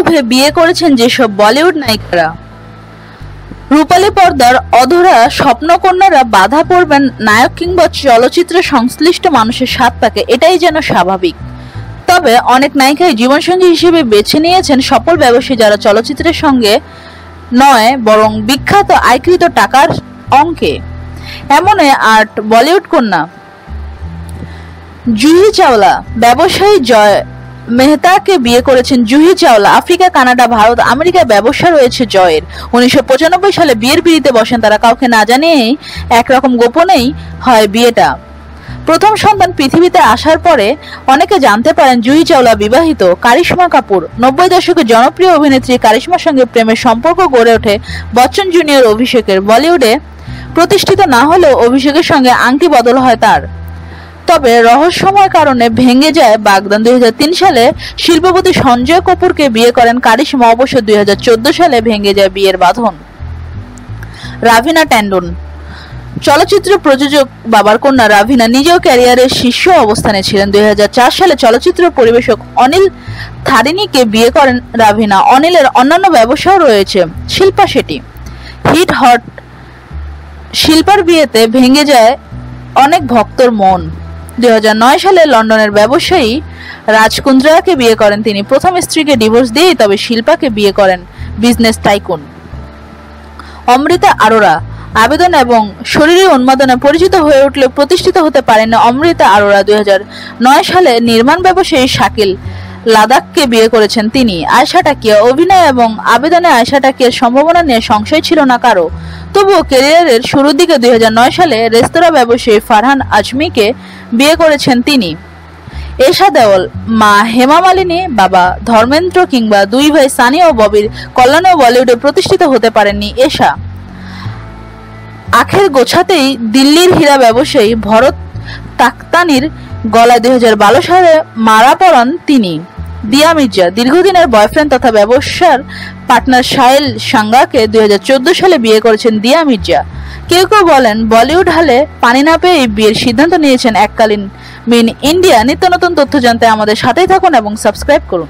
লোভে বিয়ে করেছেন যেসব বলিউড নায়িকারা। রূপালী পর্দার অধরা স্বপ্নকন্যারা বাধা পড়বেন নায়ক কিংবা চলচ্চিত্র সংশ্লিষ্ট মানুষের স্বাদ পাকে এটাই যেন স্বাভাবিক। তবে অনেক নায়িকাই জীবনসঙ্গী হিসেবে বেছে নিয়েছেন সফল ব্যবসায়ী যারা চলচ্চিত্রের সঙ্গে নয়, বরং বিখ্যাত আয়কৃত টাকার অঙ্কে। এমনই আর্ট বলিউড কন্যা জুহি চাওলা, ব্যবসায়ী জয় মেহতাকে বিয়ে করেছেন জুহি চাওলা, আফ্রিকা, কানাডা, ভারত আমেরিকায় ব্যবসা রয়েছে জয়ের। উনিশশো পঁচানব্বই সালে বিয়ের পিড়িতে বসেন তারা, কাউকে না জানিয়েই একরকম গোপনেই হয় বিয়েটা। প্রথম সন্তান পৃথিবীতে আসার পরে অনেকে জানতে পারেন জুহি চাওলা বিবাহিত কারিশ্মা কাপুর। নব্বই দশকে জনপ্রিয় অভিনেত্রী কারিশ্মার সঙ্গে প্রেমের সম্পর্ক গড়ে ওঠে বচ্চন জুনিয়র অভিষেকের। বলিউডে প্রতিষ্ঠিত না হলেও অভিষেকের সঙ্গে আংটি বদল হয় তার। তবে রহস্যময় কারণে ভেঙে যায় বাগদান দুই হাজার তিন সালে শিল্পপতি সঞ্জয় কাপুরকে বিয়ে করেন কারিশ্মা। অবশ্য দুই সালে ভেঙে যায় বিয়ের বাঁধন। রাভিনা ট্যান্ডন চলচ্চিত্র প্রযোজক বাবার কন্যা রাভিনা নিজেও ক্যারিয়ারের শীর্ষ অবস্থানে ছিলেন। দুই হাজার চার সালে চলচ্চিত্র পরিবেশক অনিল থারিনিকে বিয়ে করেন রাভিনা। অনিলের অন্যান্য ব্যবসাও রয়েছে। শিল্পা শেঠি হিট হট শিল্পার বিয়েতে ভেঙে যায় অনেক ভক্তর মন। দুই সালে লন্ডনের ব্যবসায়ী রাজকুন্দ্রাকে বিয়ে করেন তিনি। প্রথম স্ত্রীকে ডিভোর্স দিয়েই তবে শিল্পাকে বিয়ে করেন বিজনেস টাইকুন। অমৃতা আরোরা আবেদন এবং শরীরী উন্মাদনে পরিচিত হয়ে উঠলে প্রতিষ্ঠিত হতে পারেন অমৃতা আরোরা। দুই হাজার নয় সালে নির্মাণ ব্যবসায়ী শাকিল লাদাখকে বিয়ে করেছেন তিনি। আয়শা টাকিয়া অভিনয় এবং আবেদনে আয়শা টাকিয়ার সম্ভাবনা নিয়ে সংশয় ছিল না কারও। তবুও ক্যারিয়ারের শুরুর দিকে দু হাজার নয় সালে রেস্তোরাঁ ব্যবসায়ী ফারহান আজমিকে বিয়ে করেছেন তিনি। এশা দেওয়াল, মা হেমা মালিনী, বাবা ধর্মেন্দ্র কিংবা দুই ভাই সানি ও ববির কল্যাণেও বলিউডে প্রতিষ্ঠিত হতে পারেননি এশা আখের গোছাতেই দিল্লির হীরা ব্যবসায়ী ভরত তাক্তানির গলায় দুই হাজার বারো সালে মারা পড়ান তিনি। দিয়া মির্জা দীর্ঘদিনের বয়ফ্রেন্ড তথা ব্যবসার পার্টনার সাহেল সাঙ্গাকে দুই হাজার চোদ্দ সালে বিয়ে করেছেন দিয়া মির্জা। কেউ কেউ বলেন, বলিউড হালে পানি না পেয়ে এই বিয়ের সিদ্ধান্ত নিয়েছেন এককালীন মিন ইন্ডিয়া। নিত্য নতুন তথ্য জানতে আমাদের সাথেই থাকুন এবং সাবস্ক্রাইব করুন।